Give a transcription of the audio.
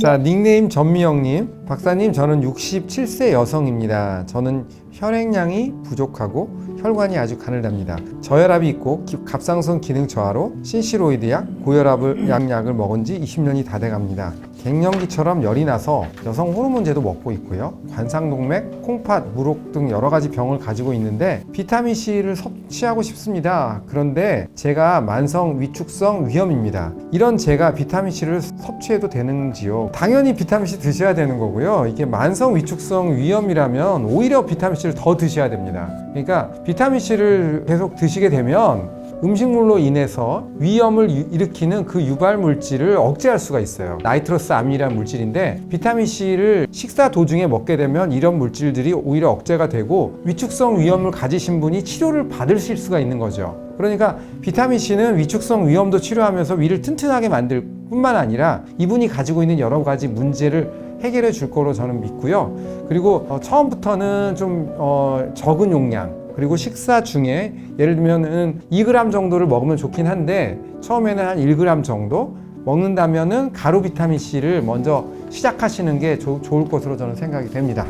자, 닉네임 전미영님. 박사님, 저는 67세 여성입니다. 저는 혈액량이 부족하고 혈관이 아주 가늘답니다. 저혈압이 있고 기- 갑상선 기능 저하로 신시로이드 약, 고혈압을 약 약을 먹은 지 20년이 다 돼갑니다. 갱년기처럼 열이 나서 여성 호르몬제도 먹고 있고요. 관상동맥, 콩팥, 무록 등 여러 가지 병을 가지고 있는데 비타민 C를 섭취하고 싶습니다. 그런데 제가 만성 위축성 위염입니다. 이런 제가 비타민 C를 섭취해도 되는지요? 당연히 비타민 C 드셔야 되는 거고요. 이게 만성 위축성 위염이라면 오히려 비타민 C를 더 드셔야 됩니다. 그러니까 비타민 C를 계속 드시게 되면 음식물로 인해서 위염을 유- 일으키는 그 유발 물질을 억제할 수가 있어요. 나이트러스 암이라는 물질인데 비타민 C를 식사 도중에 먹게 되면 이런 물질들이 오히려 억제가 되고 위축성 위염을 가지신 분이 치료를 받으실 수가 있는 거죠. 그러니까 비타민 C는 위축성 위염도 치료하면서 위를 튼튼하게 만들 뿐만 아니라 이분이 가지고 있는 여러 가지 문제를 해결해 줄 거로 저는 믿고요. 그리고 어, 처음부터는 좀 어, 적은 용량 그리고 식사 중에 예를 들면은 2g 정도를 먹으면 좋긴 한데 처음에는 한 1g 정도 먹는다면은 가루 비타민 C를 먼저 시작하시는 게 조- 좋을 것으로 저는 생각이 됩니다.